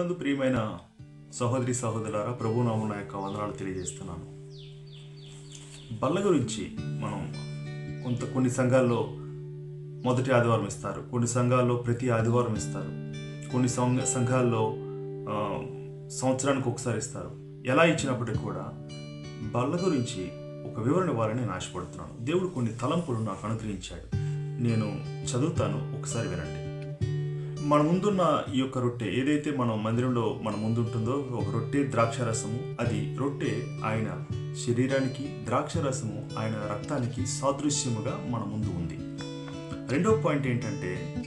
ప్రభునందు ప్రియమైన సహోదరి సహోదరులారా ప్రభునాము నా యొక్క వందనాలు తెలియజేస్తున్నాను. బల్ల గురించి మనం కొంత కొన్ని సంఘాల్లో మొదటి ఆదివారం ఇస్తారు. కొన్ని సంఘాల్లో ప్రతి ఆదివారం ఇస్తారు. కొన్ని సంఘ సంఘాల్లో సంవత్సరానికి ఒకసారి ఇస్తారు. ఎలా ఇచ్చినప్పటికీ కూడా బల్ల గురించి ఒక వివరణ ఇవ్వాలని నేను ఆశపడుతున్నాను. దేవుడు కొన్ని తలంపులు నాకు అనుగ్రహించాడు. నేను చదువుతాను. ఒకసారి వినండి. మన ముందున్న ఈ యొక్క రొట్టె ఏదైతే మనం మందిరంలో మన ముందుంటుందో ఒక రొట్టె ద్రాక్ష రసము అది రొట్టె ఆయన శరీరానికి ద్రాక్ష రసము ఆయన రక్తానికి సాదృశ్యముగా మన ముందు ఉంది. రెండో పాయింట్ ఏంటంటే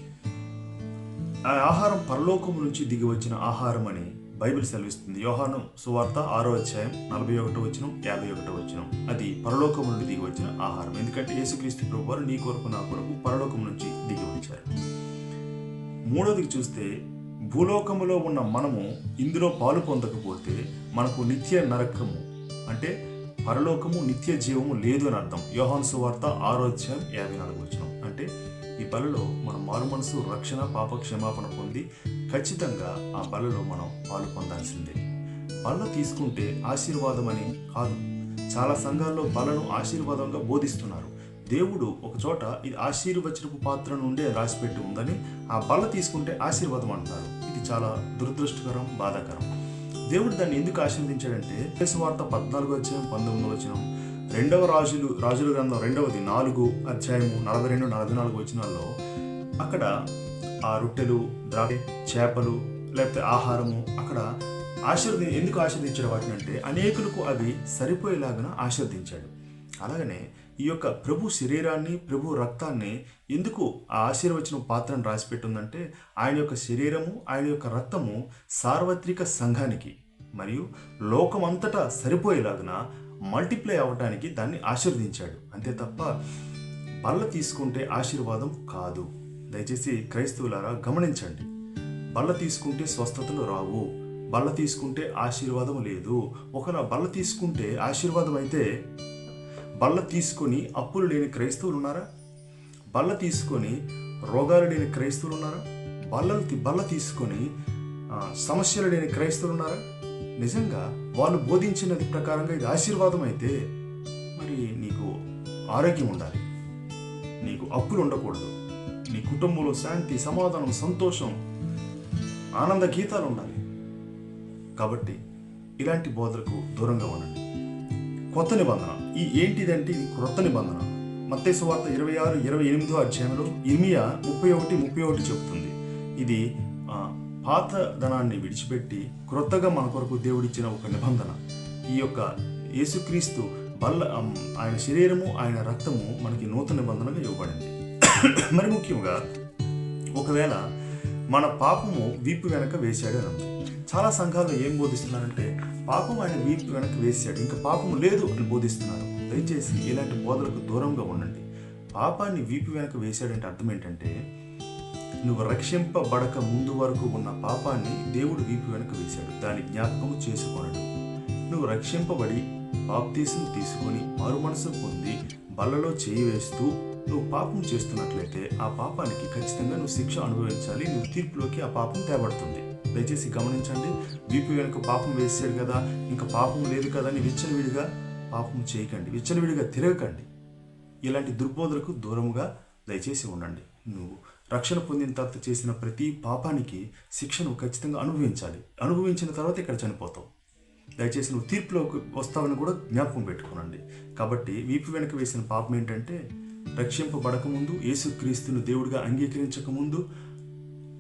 ఆ ఆహారం పరలోకం నుంచి దిగి వచ్చిన ఆహారం అని బైబిల్ సెలవిస్తుంది. యోహాను సువార్త ఆరో అధ్యాయం నలభై ఒకటో వచ్చిన యాభై ఒకటో వచ్చిన అది పరలోకము నుండి దిగి వచ్చిన ఆహారం. ఎందుకంటే యేసుక్రీస్తు ప్రభు వారు నీ కొరకు నా కొరకు పరలోకం నుంచి దిగి వచ్చారు మూడోదికి చూస్తే భూలోకములో ఉన్న మనము ఇందులో పాలు పొందకపోతే మనకు నిత్య నరకము. అంటే పరలోకము నిత్య జీవము లేదు అని అర్థం. యోహాన్ సువార్త ఆరోధ్యం యాభై నాలుగు వచ్చిన అంటే ఈ బలలో మన మారు మనసు రక్షణ పాప క్షమాపణ పొంది ఖచ్చితంగా ఆ బలలో మనం పాలు పొందాల్సిందే. బల తీసుకుంటే ఆశీర్వాదం అని కాదు. చాలా సంఘాల్లో బలను ఆశీర్వాదంగా బోధిస్తున్నారు. దేవుడు ఒక చోట ఇది ఆశీర్వచనపు పాత్ర నుండే రాసిపెట్టి ఉందని ఆ బల్ల తీసుకుంటే ఆశీర్వాదం అంటారు. ఇది చాలా దురదృష్టకరం బాధాకరం. దేవుడు దాన్ని ఎందుకు ఆశీర్వదించాడంటే యేసు వార్త పద్నాలుగు అధ్యాయం పంతొమ్మిది వచ్చిన రెండవ రాజులు రాజుల గ్రంథం రెండవది నాలుగు అధ్యాయము నలభై రెండు నలభై నాలుగు వచనాల్లో అక్కడ ఆ రొట్టెలు ద్రాక్ష చేపలు లేకపోతే ఆహారము అక్కడ ఆశీర్వది ఎందుకు ఆశీర్దించాడు వాటిని అంటే అనేకులకు అవి సరిపోయేలాగా ఆశీర్వదించాడు. అలాగనే ఈ యొక్క ప్రభు శరీరాన్ని ప్రభు రక్తాన్ని ఎందుకు ఆ ఆశీర్వచన పాత్రను రాసిపెట్టిందంటే ఆయన యొక్క శరీరము ఆయన యొక్క రక్తము సార్వత్రిక సంఘానికి మరియు లోకమంతటా సరిపోయేలాగున మల్టిప్లై అవ్వడానికి దాన్ని ఆశీర్వదించాడు. అంతే తప్ప బల్ల తీసుకుంటే ఆశీర్వాదం కాదు. దయచేసి క్రైస్తవులారా గమనించండి. బల్ల తీసుకుంటే స్వస్థతలు రావు. బల్ల తీసుకుంటే ఆశీర్వాదం లేదు. ఒకవేళ బల్ల తీసుకుంటే ఆశీర్వాదం అయితే బల్ల తీసుకొని అప్పులు లేని క్రైస్తవులు ఉన్నారా? బల్ల తీసుకొని రోగాలు లేని క్రైస్తవులు ఉన్నారా? బల్లలు బల్ల తీసుకొని సమస్యలు లేని క్రైస్తవులు ఉన్నారా? నిజంగా వాళ్ళు బోధించినది ప్రకారంగా ఇది ఆశీర్వాదం అయితే మరి నీకు ఆరోగ్యం ఉండాలి. నీకు అప్పులు ఉండకూడదు. నీ కుటుంబంలో శాంతి సమాధానం సంతోషం ఆనంద గీతాలు ఉండాలి. కాబట్టి ఇలాంటి బోధలకు దూరంగా ఉండండి. కొత్త నిబంధన. ఈ ఏంటిదంటే ఇది క్రొత్త నిబంధన. మత్తే సువార్త ఇరవై ఆరు ఇరవై ఎనిమిదో అధ్యాయంలో ఇర్మియా ముప్పై ఒకటి ముప్పై ఒకటి చెప్తుంది. ఇది పాత ధనాన్ని విడిచిపెట్టి క్రొత్తగా మన కొరకు దేవుడిచ్చిన ఒక నిబంధన. ఈ యొక్క యేసుక్రీస్తు బల్ల ఆయన శరీరము ఆయన రక్తము మనకి నూతన నిబంధనగా ఇవ్వబడింది. మరి ముఖ్యంగా ఒకవేళ మన పాపము వీపు వెనక వేశాడు అని చాలా సంఘాలు ఏం బోధిస్తున్నారంటే పాపం ఆయన వీపు వెనక వేసాడు ఇంకా పాపం లేదు అని బోధిస్తున్నారు. దయచేసి ఇలాంటి బోధలకు దూరంగా ఉండండి. పాపాన్ని వీపు వెనక వేశాడంటే అర్థం ఏంటంటే నువ్వు రక్షింపబడక ముందు వరకు ఉన్న పాపాన్ని దేవుడు వీపు వెనక వేశాడు. దాని జ్ఞాపకము చేసుకోనడు. నువ్వు రక్షింపబడి బాప్తీసం తీసుకొని మరు మనసు పొంది బల్లలో చేయి వేస్తూ నువ్వు పాపం చేస్తున్నట్లయితే ఆ పాపానికి ఖచ్చితంగా నువ్వు శిక్ష అనుభవించాలి. నువ్వు తీర్పులోకి ఆ పాపం తేబడుతుంది. దయచేసి గమనించండి. వీపు వెనుక పాపం వేసాడు కదా ఇంకా పాపం లేదు కదా అని విచ్చలవిడిగా పాపం చేయకండి. విచ్చలవిడిగా తిరగకండి. ఇలాంటి దుర్బోధలకు దూరముగా దయచేసి ఉండండి. నువ్వు రక్షణ పొందిన తర్వాత చేసిన ప్రతి పాపానికి శిక్షను ఖచ్చితంగా అనుభవించాలి. అనుభవించిన తర్వాత ఇక్కడ చనిపోతావు. దయచేసి నువ్వు తీర్పులోకి వస్తావని కూడా జ్ఞాపకం పెట్టుకోనండి. కాబట్టి వీపు వెనక వేసిన పాపం ఏంటంటే రక్షింపబడకముందు యేసుక్రీస్తును దేవుడిగా అంగీకరించకముందు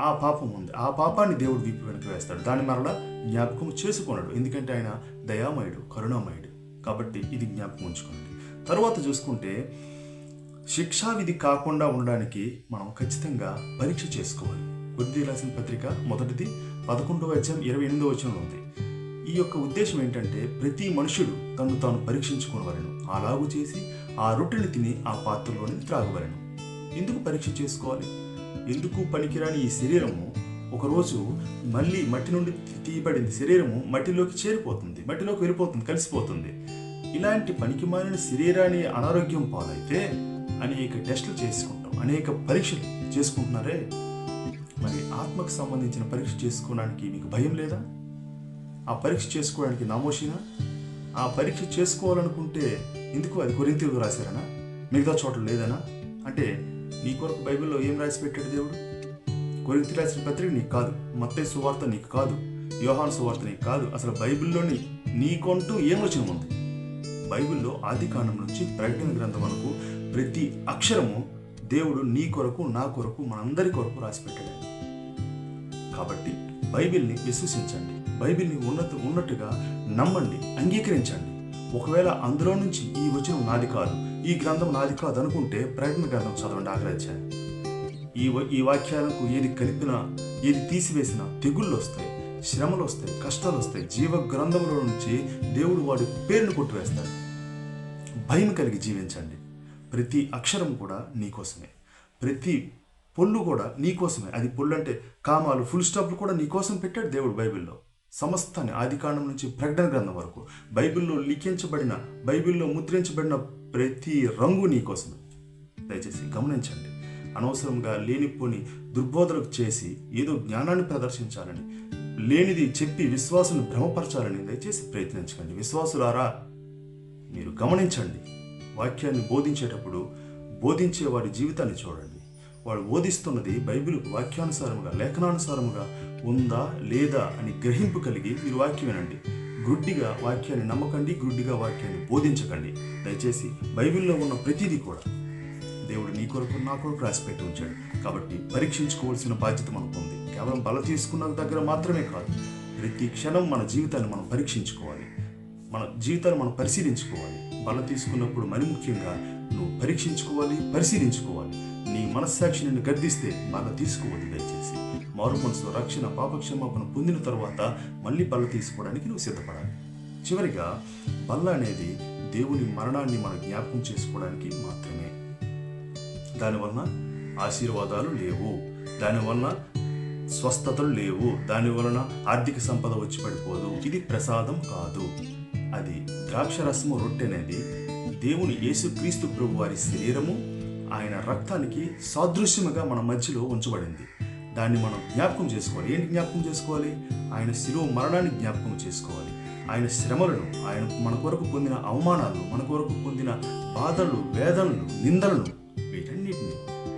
ఆ పాపం ఉంది. ఆ పాపాన్ని దేవుడు వీపు వెనక వేస్తాడు. దాన్ని మరలా జ్ఞాపకం చేసుకున్నాడు. ఎందుకంటే ఆయన దయామయుడు కరుణామయుడు. కాబట్టి ఇది జ్ఞాపకం ఉంచుకోండి. తర్వాత చూసుకుంటే శిక్షా విధి కాకుండా ఉండడానికి మనం ఖచ్చితంగా పరీక్ష చేసుకోవాలి. కొద్ది రాసిన పత్రిక మొదటిది పదకొండవ అధ్యాయం ఇరవై ఎనిమిదవ వచనంలో ఉంది. ఈ యొక్క ఉద్దేశం ఏంటంటే ప్రతి మనుషుడు తను తాను పరీక్షించుకోవలను అలాగూ చేసి ఆ రొట్టెని తిని ఆ పాత్రలోని త్రాగవలను. ఎందుకు పరీక్ష చేసుకోవాలి? ఎందుకు పనికిరాని ఈ శరీరము? ఒకరోజు మళ్ళీ మట్టి నుండి తీయబడింది శరీరము మట్టిలోకి చేరిపోతుంది మట్టిలోకి వెళ్ళిపోతుంది కలిసిపోతుంది. ఇలాంటి పనికిమాలిన శరీరాన్ని అనారోగ్యం పాలైతే అనేక టెస్టులు చేసుకుంటాం అనేక పరీక్షలు చేసుకుంటున్నారే? మరి ఆత్మకు సంబంధించిన పరీక్ష చేసుకోవడానికి మీకు భయం లేదా? ఆ పరీక్ష చేసుకోవడానికి నామోషినా? ఆ పరీక్ష చేసుకోవాలనుకుంటే ఎందుకు అది గురించి రాశారనా? మిగతా చోట్ల లేదనా? అంటే నీ కొరకు బైబిల్లో ఏం రాసి పెట్టాడు దేవుడు? కొరింతి రాసిన పత్రిక నీకు కాదు మత్తే సువార్త నీకు కాదు యోహాన్ సువార్త నీకు కాదు. అసలు బైబిల్లోని నీకంటూ ఏమొచ్చిన ఉంది బైబిల్లో ఆది కాండం నుంచి ప్రకటన గ్రంథం వరకు ప్రతి అక్షరము దేవుడు నీ కొరకు నా కొరకు మనందరి కొరకు రాసి పెట్టాడు. కాబట్టి బైబిల్ని విశ్వసించండి. బైబిల్ని ఉన్నత ఉన్నట్టుగా నమ్మండి అంగీకరించండి. ఒకవేళ అందులో నుంచి ఈ వచనం నాది కాదు ఈ గ్రంథం నాది కాదు అనుకుంటే ప్రకటన గ్రంథం చదవండి ఆగ్రహించాను ఈ ఈ వాక్యాలకు ఏది కలిపినా ఏది తీసివేసినా తెగుళ్ళు వస్తాయి శ్రమలు వస్తాయి కష్టాలు వస్తాయి. జీవ గ్రంథంలో నుంచి దేవుడు వాడి పేరును కొట్టివేస్తాడు. భయం కలిగి జీవించండి. ప్రతి అక్షరం కూడా నీకోసమే ప్రతి పొల్లు కూడా నీకోసమే అది పొల్లు అంటే కామాలు ఫుల్ స్టాప్లు కూడా నీకోసం పెట్టాడు దేవుడు బైబిల్లో. సమస్తాన్ని ఆదికాండం నుంచి ప్రకటన గ్రంథం వరకు. బైబిల్లో లిఖించబడిన బైబిల్లో ముద్రించబడిన ప్రతి రంగు నీకోసమే దయచేసి గమనించండి. అనవసరంగా లేనిపోని దుర్బోధలకు చేసి ఏదో జ్ఞానాన్ని ప్రదర్శించాలని లేనిది చెప్పి విశ్వాసును భ్రమపరచాలని దయచేసి ప్రయత్నించకండి. విశ్వాసులారా మీరు గమనించండి. వాక్యాన్ని బోధించేటప్పుడు బోధించే వారి జీవితాన్ని చూడండి. వాడు బోధిస్తున్నది బైబిల్ వాక్యానుసారముగా లేఖనానుసారముగా ఉందా లేదా అని గ్రహింపు కలిగి మీరు వాక్యం వినండి. గుడ్డిగా వాక్యాన్ని నమ్మకండి గుడ్డిగా వాక్యాన్ని బోధించకండి. దయచేసి బైబిల్లో ఉన్న ప్రతిదీ కూడా దేవుడు నీ కొరకు నా కొరకు రాసిపెట్టి ఉంచాడు. కాబట్టి పరీక్షించుకోవాల్సిన బాధ్యత మనకు ఉంది. కేవలం బల తీసుకున్న దగ్గర మాత్రమే కాదు ప్రతి క్షణం మన జీవితాన్ని మనం పరీక్షించుకోవాలి. మన జీవితాన్ని మనం పరిశీలించుకోవాలి. బల తీసుకున్నప్పుడు మరి ముఖ్యంగా నువ్వు పరీక్షించుకోవాలి పరిశీలించుకోవాలి. నీ మనస్సాక్షి నిన్ను గర్దిస్తే బల తీసుకోవద్దు దయచేసి. మారు మనసు రక్షణ పాపక్షమాపణ పొందిన తర్వాత మళ్ళీ బల్ల తీసుకోవడానికి నువ్వు సిద్ధపడాలి. చివరిగా బల్ల అనేది దేవుని మరణాన్ని మనం జ్ఞాపకం చేసుకోవడానికి మాత్రమే. దానివలన ఆశీర్వాదాలు లేవు. దానివలన స్వస్థతలు లేవు. దాని వలన ఆర్థిక సంపద వచ్చి పడిపోదు. ఇది ప్రసాదం కాదు. అది ద్రాక్షరసము రొట్టె అనేది దేవుని యేసుక్రీస్తు ప్రభు వారి శరీరము ఆయన రక్తానికి సాదృశ్యముగా మన మధ్యలో ఉంచబడింది. దాన్ని మనం జ్ఞాపకం చేసుకోవాలి. ఏంటి జ్ఞాపకం చేసుకోవాలి? ఆయన శిలువ మరణాన్ని జ్ఞాపకం చేసుకోవాలి. ఆయన శ్రమలను ఆయన మన కొరకు పొందిన అవమానాలు మన కొరకు పొందిన బాధలు వేదనలు నిందలను వీటన్నిటిని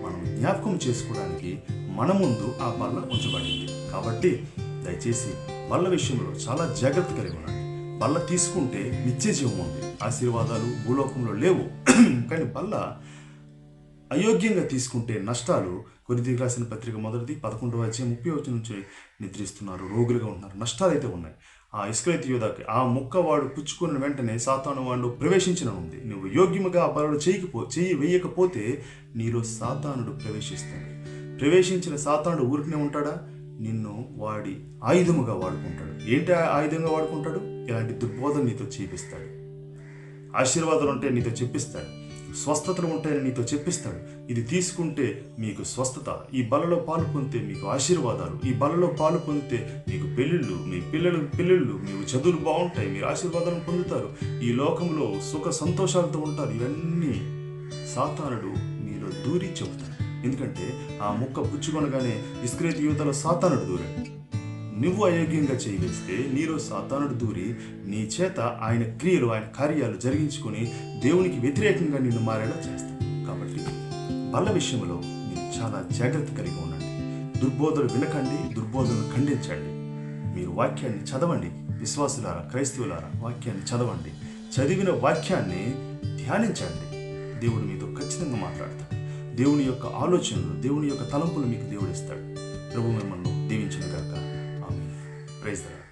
మనం జ్ఞాపకం చేసుకోవడానికి మన ముందు ఆ బల్ల ఉంచబడింది. కాబట్టి దయచేసి బల్ల విషయంలో చాలా జాగ్రత్త కలిగి ఉండండి. బల్ల తీసుకుంటే నిత్య జీవం ఉంది. ఆశీర్వాదాలు భూలోకంలో లేవు. కానీ బల్ల అయోగ్యంగా తీసుకుంటే నష్టాలు కొరిది రాసిన పత్రిక మొదటిది పదకొండవ అధ్యాయం ముప్పై వచ్చి నుంచి నిద్రిస్తున్నారు. రోగులుగా ఉంటున్నారు. నష్టాలు అయితే ఉన్నాయి. ఆ ఇస్క్రైత్ యోధాకి ఆ ముక్క వాడు పుచ్చుకున్న వెంటనే సాతాను వాడు ప్రవేశించిన ఉంది నువ్వు యోగ్యముగా ఆ బలుడు చేయకపో చేయి వేయకపోతే నీలో సాతానుడు ప్రవేశిస్తాడు. ప్రవేశించిన సాతానుడు ఊరికనే ఉంటాడా? నిన్ను వాడి ఆయుధముగా వాడుకుంటాడు. ఏంటి ఆయుధంగా వాడుకుంటాడు? ఇలాంటి దుర్బోధన నీతో చేపిస్తాడు. ఆశీర్వాదాలు ఉంటే నీతో చెప్పిస్తాడు. స్వస్థతలు ఉంటాయని నీతో చెప్పిస్తాడు. ఇది తీసుకుంటే మీకు స్వస్థత ఈ బలలో పాలు పొందితే మీకు ఆశీర్వాదాలు ఈ బలలో పాలు పొందితే మీకు పెళ్ళిళ్ళు మీ పిల్లలు పెళ్ళిళ్ళు మీకు చదువులు బాగుంటాయి మీరు ఆశీర్వాదాలను పొందుతారు. ఈ లోకంలో సుఖ సంతోషాలతో ఉంటారు. ఇవన్నీ సాతానుడు మీలో దూరి చెబుతాడు. ఎందుకంటే ఆ ముక్క పుచ్చుకొనగానే ఇస్క్రేతి యువతలో సాతానుడు దూరాడు. నువ్వు అయోగ్యంగా చేయవేస్తే నీలో సాతానుడు దూరి నీ చేత ఆయన క్రియలు ఆయన కార్యాలు జరిగించుకొని దేవునికి వ్యతిరేకంగా నిన్ను మారేలా చేస్తాడు. కాబట్టి బల్ల విషయంలో మీరు చాలా జాగ్రత్త కలిగి ఉండండి. దుర్బోధలు వినకండి దుర్బోధనలు ఖండించండి. మీరు వాక్యాన్ని చదవండి. విశ్వాసులారా క్రైస్తవులారా వాక్యాన్ని చదవండి. చదివిన వాక్యాన్ని ధ్యానించండి. దేవుడు మీతో ఖచ్చితంగా మాట్లాడతాడు. దేవుని యొక్క ఆలోచనలు దేవుని యొక్క తలంపులు మీకు దేవుడు ఇస్తాడు. ప్రభు మిమ్మల్ని దీవించిన గాక. Praise the Lord.